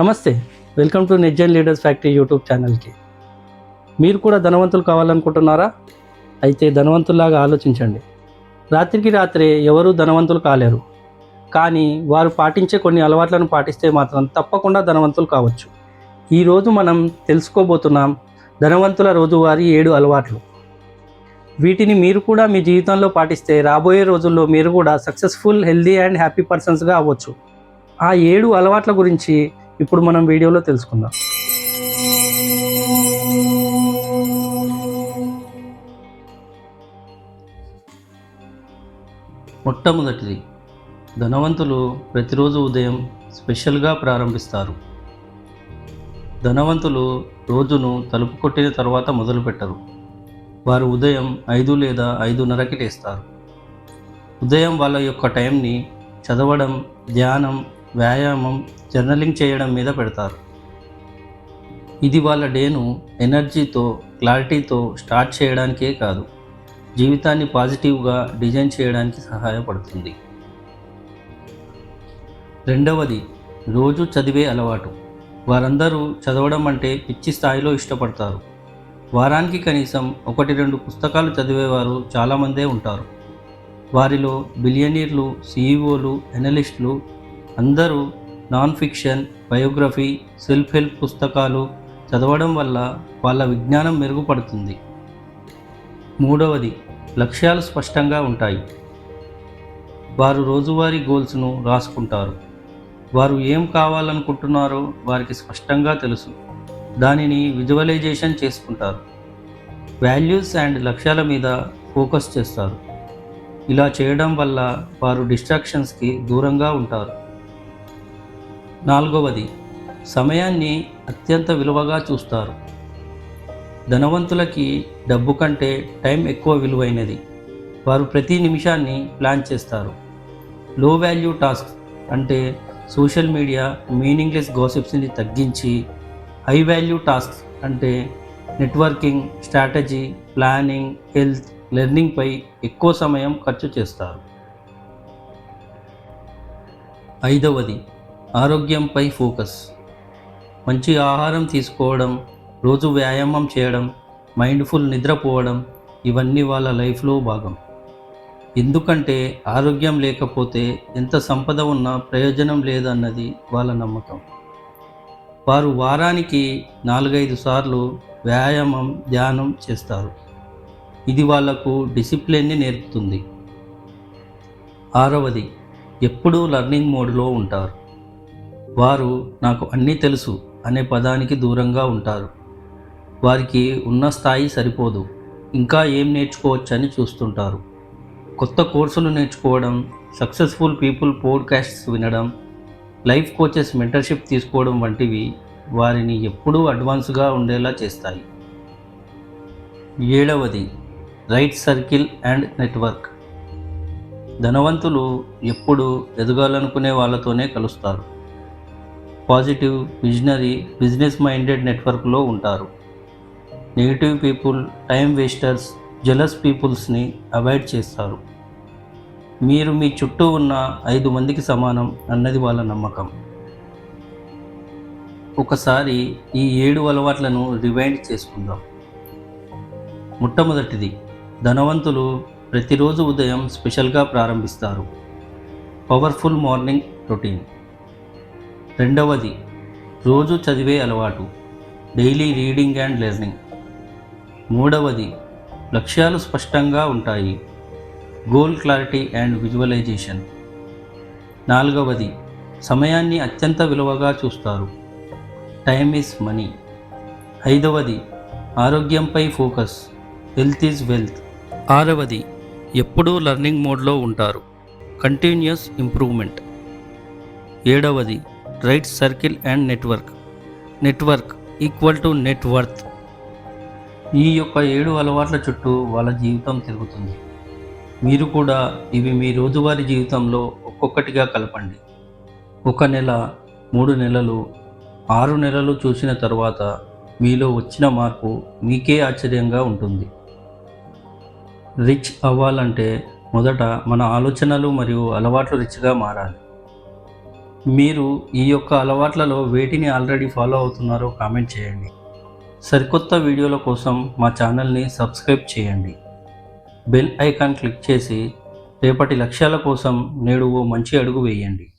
నమస్తే welcome to నెజ్జన్ leaders factory YouTube ఛానల్కి. మీరు కూడా ధనవంతులు కావాలనుకుంటున్నారా? అయితే ధనవంతుల్లాగా ఆలోచించండి. రాత్రికి రాత్రే ఎవరూ ధనవంతులు కాలేరు. కానీ వారు పాటించే కొన్ని అలవాట్లను పాటిస్తే మాత్రం తప్పకుండా ధనవంతులు కావచ్చు. ఈరోజు మనం తెలుసుకోబోతున్నాం ధనవంతుల రోజువారీ ఏడు అలవాట్లు. వీటిని మీరు కూడా మీ జీవితంలో పాటిస్తే రాబోయే రోజుల్లో మీరు కూడా సక్సెస్ఫుల్ హెల్దీ అండ్ హ్యాపీ పర్సన్స్గా అవ్వచ్చు. ఆ ఏడు అలవాట్ల గురించి ఇప్పుడు మనం వీడియోలో తెలుసుకుందాం. మొట్టమొదటిది ధనవంతులు ప్రతిరోజు ఉదయం స్పెషల్గా ప్రారంభిస్తారు. ధనవంతులు రోజును తలుపు కొట్టిన తర్వాత మొదలుపెట్టరు. వారు ఉదయం ఐదు లేదా ఐదున్నరకి లేస్తారు. ఉదయం వాళ్ళ యొక్క టైంని చదవడం ధ్యానం వ్యాయామం జర్నలింగ్ చేయడం మీద పెడతారు. ఇది వాళ్ళ డేను ఎనర్జీతో క్లారిటీతో స్టార్ట్ చేయడానికే కాదు జీవితాన్ని పాజిటివ్గా డిజైన్ చేయడానికి సహాయపడుతుంది. రెండవది రోజు చదివే అలవాటు. వారందరూ చదవడం అంటే పిచ్చి స్థాయిలో ఇష్టపడతారు. వారానికి కనీసం ఒకటి రెండు పుస్తకాలు చదివేవారు చాలామందే ఉంటారు. వారిలో బిలియనీర్లు సీఈఓలు ఎనలిస్టులు అందరూ non fiction biography self help పుస్తకాలు చదవడం వల్ల వాళ్ళ విజ్ఞానం మెరుగుపడుతుంది. మూడవది లక్ష్యాలు స్పష్టంగా ఉంటాయి. వారు రోజువారీ గోల్స్ను రాసుకుంటారు. వారు ఏం కావాలనుకుంటున్నారో వారికి స్పష్టంగా తెలుసు. దానిని విజువలైజేషన్ చేసుకుంటారు. వాల్యూస్ అండ్ లక్ష్యాల మీద ఫోకస్ చేస్తారు. ఇలా చేయడం వల్ల వారు డిస్ట్రాక్షన్స్కి దూరంగా ఉంటారు. నాలుగవది. సమయాన్ని అత్యంత విలువగా చూస్తారు. ధనవంతులకి డబ్బు కంటే టైం ఎక్కువ విలువైనది. వారు ప్రతి నిమిషాన్ని ప్లాన్ చేస్తారు. లో వాల్యూ టాస్క్ అంటే సోషల్ మీడియా మీనింగ్లెస్ గోసిప్స్ని తగ్గించి హై వాల్యూ టాస్క్ అంటే నెట్వర్కింగ్ స్ట్రాటజీ ప్లానింగ్ హెల్త్ లెర్నింగ్పై ఎక్కువ సమయం ఖర్చు చేస్తారు. ఐదవది. ఆరోగ్యంపై ఫోకస్. మంచి ఆహారం తీసుకోవడం రోజు వ్యాయామం చేయడం మైండ్ఫుల్ నిద్రపోవడం ఇవన్నీ వాళ్ళ లైఫ్లో భాగం. ఎందుకంటే ఆరోగ్యం లేకపోతే ఎంత సంపద ఉన్నా ప్రయోజనం లేదన్నది వాళ్ళ నమ్మకం. వారు వారానికి నాలుగైదు సార్లు వ్యాయామం ధ్యానం చేస్తారు. ఇది వాళ్ళకు డిసిప్లిన్ని నేర్పుతుంది. ఆరవది ఎప్పుడూ లర్నింగ్ మోడ్లో ఉంటారు. వారు నాకు అన్నీ తెలుసు అనే పదానికి దూరంగా ఉంటారు. వారికి ఉన్న స్థాయి సరిపోదు. ఇంకా ఏం నేర్చుకోవచ్చని చూస్తుంటారు. కొత్త కోర్సులు నేర్చుకోవడం సక్సెస్ఫుల్ పీపుల్ పోడ్కాస్ట్స్ వినడం లైఫ్ కోచెస్ మెంటర్షిప్ తీసుకోవడం వంటివి వారిని ఎప్పుడూ అడ్వాన్స్గా ఉండేలా చేస్తాయి. ఏడవది రైట్ సర్కిల్ అండ్ నెట్వర్క్ ధనవంతులు ఎప్పుడు ఎదగాలనుకునే వాళ్ళతోనే కలుస్తారు. పాజిటివ్ విజనరీ బిజినెస్ మైండెడ్ నెట్వర్క్లో ఉంటారు. Negative people time wasters jealous పీపుల్స్ని avoid చేస్తారు. మీరు మీ చుట్టూ ఉన్న ఐదు మందికి సమానం అన్నది వాళ్ళ నమ్మకం. ఒకసారి ఈ ఏడు అలవాట్లను రివైండ్ చేసుకుందాం. మొట్టమొదటిది ధనవంతులు ప్రతిరోజు ఉదయం స్పెషల్గా ప్రారంభిస్తారు. Powerful morning routine. రెండవది రోజు చదివే అలవాటు డైలీ రీడింగ్ అండ్ లెర్నింగ్ మూడవది లక్ష్యాలు స్పష్టంగా ఉంటాయి గోల్ క్లారిటీ అండ్ విజువలైజేషన్ నాలుగవది సమయాన్ని అత్యంత విలువగా చూస్తారు టైమ్ ఈజ్ మనీ ఐదవది ఆరోగ్యంపై ఫోకస్ హెల్త్ ఈజ్ వెల్త్ ఆరవది ఎప్పుడూ లర్నింగ్ మోడ్లో ఉంటారు కంటిన్యూస్ ఇంప్రూవ్మెంట్ ఏడవది right circle and network network equal to net worth ఈ యొక్క ఏడు అలవాట్ల చుట్టూ వాళ్ళ జీవితం తిరుగుతుంది. మీరు కూడా ఇవి మీ రోజువారీ జీవితంలో ఒక్కొక్కటిగా కలపండి. ఒక నెల మూడు నెలలు ఆరు నెలలు చూసిన తర్వాత మీలో వచ్చిన మార్పు మీకే ఆశ్చర్యంగా ఉంటుంది. రిచ్ అవ్వాలంటే మొదట మన ఆలోచనలు మరియు అలవాట్లు రిచ్గా మారాలి. మీరు ఈ యొక్క అలవాట్లలో వేటిని ఆల్రెడీ ఫాలో అవుతున్నారో కామెంట్ చేయండి. సరికొత్త వీడియోల కోసం మా ఛానల్ని సబ్స్క్రైబ్ చేయండి. బెల్ ఐకాన్ క్లిక్ చేసి రేపటి లక్ష్యాల కోసం నేడు ఓ మంచి అడుగు వేయండి.